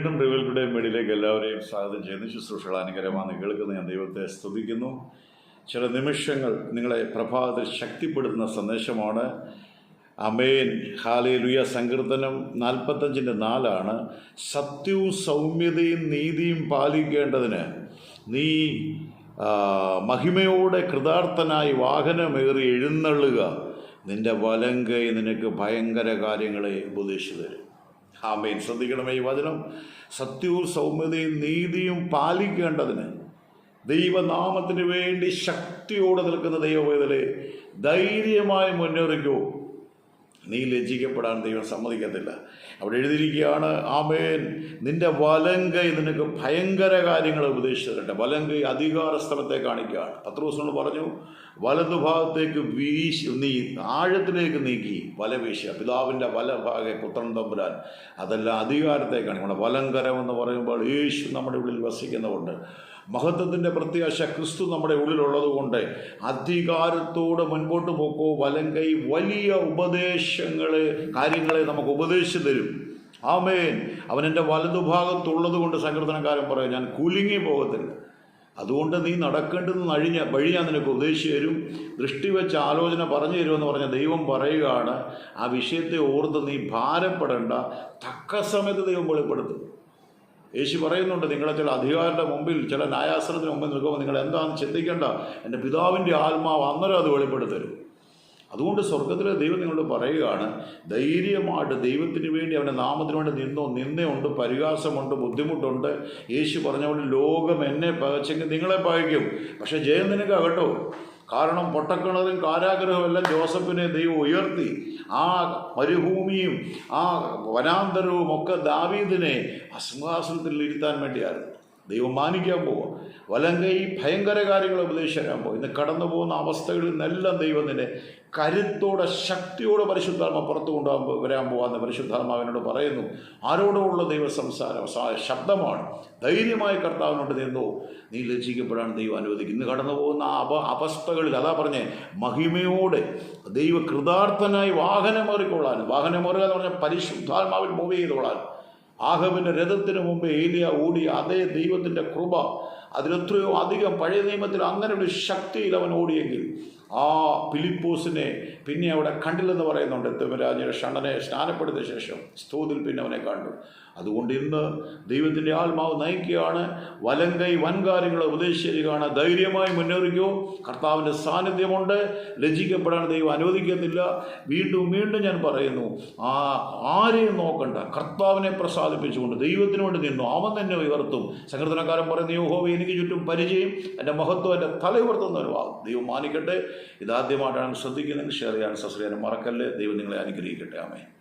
വീണ്ടും റിവൽയുടെ മേടിയിലേക്ക് എല്ലാവരെയും സ്വാഗതം ചെയ്യുന്നു. ശുശ്രൂഷകൾ അനുകരമാണ്. കേൾക്കുന്നത് ഞാൻ ദൈവത്തെ സ്തുതിക്കുന്നു. ചില നിമിഷങ്ങൾ നിങ്ങളെ പ്രഭാതത്തിൽ ശക്തിപ്പെടുത്തുന്ന സന്ദേശമാണ്. Amen hallelujah. സങ്കീർത്തനം നാൽപ്പത്തഞ്ചിന്റെ നാലാണ്. സത്യവും സൗമ്യതയും നീതിയും പാലിക്കേണ്ടതിന് നീ മഹിമയോടെ കൃതാർത്ഥനായി വാഹനമേറി എഴുന്നള്ളുക. നിന്റെ വലങ്കൈ നിനക്ക് ഭയങ്കര കാര്യങ്ങളെ ഉപദേശിച്ചു തരും. ആമേൻ. ശ്രദ്ധിക്കണമേ ഈ വചനം. സത്യവും സൗമ്യതയും നീതിയും പാലിക്കേണ്ടതിന് ദൈവനാമത്തിന് വേണ്ടി ശക്തിയോടെ നിൽക്കുന്ന ദൈവവേദലെ ധൈര്യമായി മുന്നേറിക്കൂ. നീ ലജ്ജിക്കപ്പെടാൻ ദൈവം സമ്മതിക്കത്തില്ല. അവിടെ എഴുതിയിരിക്കുകയാണ് ആമേൻ. നിന്റെ വലങ്കൈ നിനക്ക് ഭയങ്കര കാര്യങ്ങൾ ഉപദേശിച്ചിട്ടുണ്ട്. വലങ്കൈ അധികാര സ്ഥലത്തെ കാണിക്കുകയാണ്. പത്രോസിനോട് പറഞ്ഞു വലതുഭാഗത്തേക്ക് വീശി നീ ആഴത്തിലേക്ക് നീക്കി വല വീശുക. പിതാവിന്റെ വല ഭാഗെ പുത്രൻ തമ്പുരാൻ അതെല്ലാം അധികാരത്തെ കാണിക്കണം വലങ്കരം എന്ന് പറയുമ്പോൾ യേശു നമ്മുടെ ഉള്ളിൽ വസിക്കുന്നതുകൊണ്ട് മഹത്വത്തിന്റെ പ്രത്യാശ ക്രിസ്തു നമ്മുടെ ഉള്ളിലുള്ളത് കൊണ്ട് അധികാരത്തോടെ മുൻപോട്ട് പോക്കോ വലങ്കൈ വലിയ ഉപദേശങ്ങളെ കാര്യങ്ങളെ നമുക്ക് ഉപദേശിച്ചു തരും. ആമേൻ. അവൻ എന്റെ വലതുഭാഗത്തുള്ളത് കൊണ്ട് സങ്കീർത്തനക്കാരൻ പറയും ഞാൻ കുലുങ്ങി പോകത്തില്ല. അതുകൊണ്ട് നീ നടക്കേണ്ടത് നഴിഞ്ഞ വഴി ഞാൻ നിനക്ക് ഉപദേശിച്ചു തരും. ദൃഷ്ടി വെച്ച് ആലോചന പറഞ്ഞു തരുമെന്ന് പറഞ്ഞ ദൈവം പറയുകയാണ്. ആ വിഷയത്തെ ഓർത്ത് നീ ഭാരപ്പെടേണ്ട. തക്ക സമയത്ത് ദൈവം വെളിപ്പെടുത്തും. യേശു പറയുന്നുണ്ട് നിങ്ങളെ ചില അധികാരിയുടെ മുമ്പിൽ ചില ന്യായാസനത്തിന് മുമ്പിൽ നിൽക്കുമ്പോൾ നിങ്ങൾ എന്താണെന്ന് ചിന്തിക്കേണ്ട. എന്റെ പിതാവിന്റെ ആത്മാവ് അന്നേരം അത് വെളിപ്പെടുത്തരും. അതുകൊണ്ട് സ്വർഗത്തിലെ ദൈവം നിങ്ങളോട് പറയുകയാണ് ധൈര്യമായിട്ട് ദൈവത്തിന് വേണ്ടി അവന്റെ നാമത്തിന് വേണ്ടി നിന്നോ നിന്നയുണ്ട് പരിഹാസമുണ്ട് ബുദ്ധിമുട്ടുണ്ട്. യേശു പറഞ്ഞ പോലെ ലോകം എന്നെ പകച്ചെങ്കിൽ നിങ്ങളെ പകയ്ക്കും. പക്ഷേ ജയം നിനക്ക് കേട്ടോ കാരണം പൊട്ടക്കിണറും കാരാഗ്രഹവും എല്ലാം ജോസഫിനെ ദൈവം ഉയർത്തി. ആ മരുഭൂമിയും ആ വനാന്തരവും ഒക്കെ ദാവീദിനെ അസിംഹാസനത്തിൽ സിംഹാസനത്തിൽ ഇരുത്താൻ വേണ്ടിയായിരുന്നു. ദൈവം മാനിക്കാൻ പോവുക വലങ്കൈ ഭയങ്കര കാര്യങ്ങൾ ഉപദേശിച്ചു തരാൻ പോകും ഇന്ന് കടന്നു പോകുന്ന അവസ്ഥകളിൽ നിന്നെല്ലാം ദൈവം നിന്നെ കരുത്തോടെ ശക്തിയോടെ പരിശുദ്ധാത്മ പുറത്തു കൊണ്ടുപോകാൻ വരാൻ പോകാമെന്ന് പരിശുദ്ധാത്മാവിനോട് പറയുന്നു. ആരോടുമുള്ള ദൈവ സംസാരം ശബ്ദമാണ്. ധൈര്യമായി കർത്താവിനോട് നിന്നോ നീ ലജ്ജിക്കപ്പെടാൻ ദൈവം അനുവദിക്കും. ഇന്ന് കടന്നു പോകുന്ന അപ അവസ്ഥകളിൽ അതാ പറഞ്ഞേ മഹിമയോടെ ദൈവ കൃതാർത്ഥനായി വാഹനമേറിക്കൊള്ളാനും വാഹനമേറുക എന്ന് പറഞ്ഞാൽ പരിശുദ്ധാത്മാവിൽ മൂവ് ചെയ്തോളാൻ ആഹബിന്റെ രഥത്തിന് മുമ്പ് ഏലിയ ഓടിയ അതേ ദൈവത്തിന്റെ കൃപ അതിലെത്രയോ അധികം പഴയ നിയമത്തിൽ അങ്ങനെ ഒരു ശക്തിയിൽ അവൻ ഓടിയെങ്കിൽ ആ ഫിലിപ്പോസിനെ പിന്നെ അവിടെ കണ്ടില്ലെന്ന് പറയുന്നുണ്ട് തിമരാജയുടെ ഷണ്ണനെ സ്നാനപ്പെടുത്തിയ ശേഷം സ്തൂതിൽ പിന്നെ അവനെ കണ്ടു. അതുകൊണ്ട് ഇന്ന് ദൈവത്തിന്റെ ആത്മാവ് നയിക്കുകയാണ്. വലങ്കൈ വൻകാര്യങ്ങളെ ഉപദേശിക്കുകയാണ് ധൈര്യമായി മുന്നേറിക്കോ. കർത്താവിന്റെ സാന്നിധ്യമുണ്ട്. ലജ്ജിക്കപ്പെടാൻ ദൈവം അനുവദിക്കുന്നില്ല. വീണ്ടും വീണ്ടും ഞാൻ പറയുന്നു ആ ആരെയും നോക്കണ്ട. കർത്താവിനെ പ്രസാദിപ്പിച്ചുകൊണ്ട് ദൈവത്തിന് വേണ്ടി നിന്നു. അവൻ തന്നെ ഉയർത്തും. സങ്കീർത്തനക്കാരൻ പറയുന്ന യോഹോവ എനിക്ക് ചുറ്റും പരിചയം. എന്റെ മഹത്വം എന്റെ തല ഉയർത്തുന്ന ഒരു വാദം ദൈവം മാനിക്കട്ടെ. ഇതാദ്യമായിട്ടാണ് ശ്രദ്ധിക്കുന്നതെങ്കിൽ ഷെയർ ചെയ്യാൻ സസ്രിയാനും മറക്കല്ലേ. ദൈവം നിങ്ങളെ അനുഗ്രഹിക്കട്ടെ. ആമേ